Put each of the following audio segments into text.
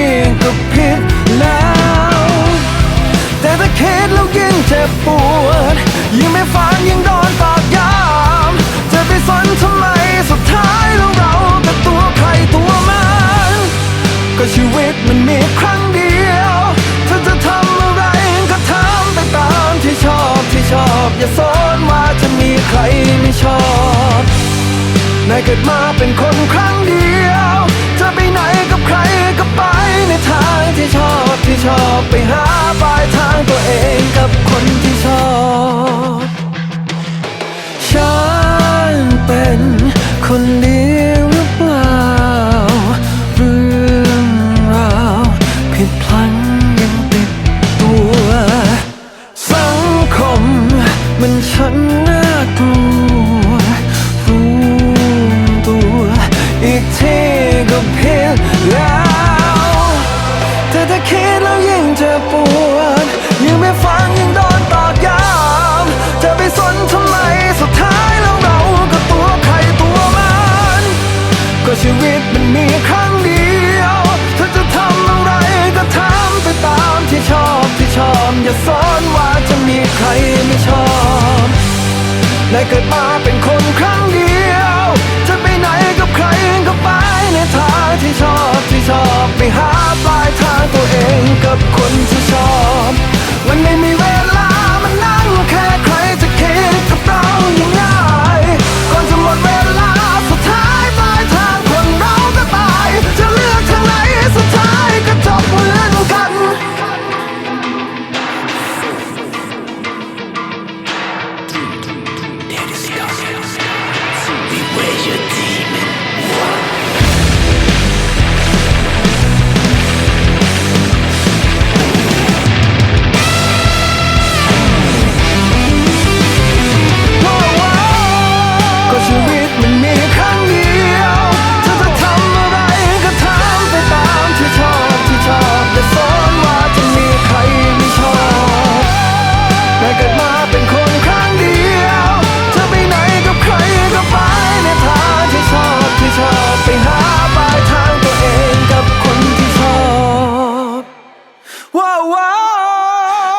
กทีก็ผิดแล้ว แต่ถ้าคิดแล้วยิ่งเจ็บปวด ยิ่งไม่ฟังยิ่งโดนตอกย้ำจะไปสนทำไมสุดท้ายแล้วเราก็ตัวใครตัวมัน ก็ชีวิตมันมีครั้งเดียวถ้าจะทำอะไรก็ทำไปตามที่ชอบที่ชอบ อย่าสนว่าจะมีใครไม่ชอบนายเกิดมาเป็นคนครั้งเดียว จะไปไหนกับใครก็ไป คนเดียวหรือเปล่า เรื่องราวผิดพลังยังติดตัว สังคมมันฉันน่ากลัวรู้ตัวอีกทีก็ผิดแล้วแต่ถ้าคิดแล้วยิ่งเจะปวดยิ่งไม่ฟังยิ่งโดนตอกย้ำจะไปสนทำ ใครไม่ชอบและเกิดมาเป็นคนครั้ง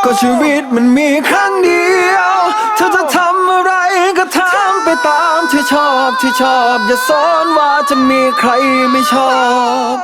ก็ชีวิตมันมีครั้งเดียว เธอจะทำอะไรก็ทำไปตามที่ชอบที่ชอบ อย่าสอนว่าจะมีใครไม่ชอบ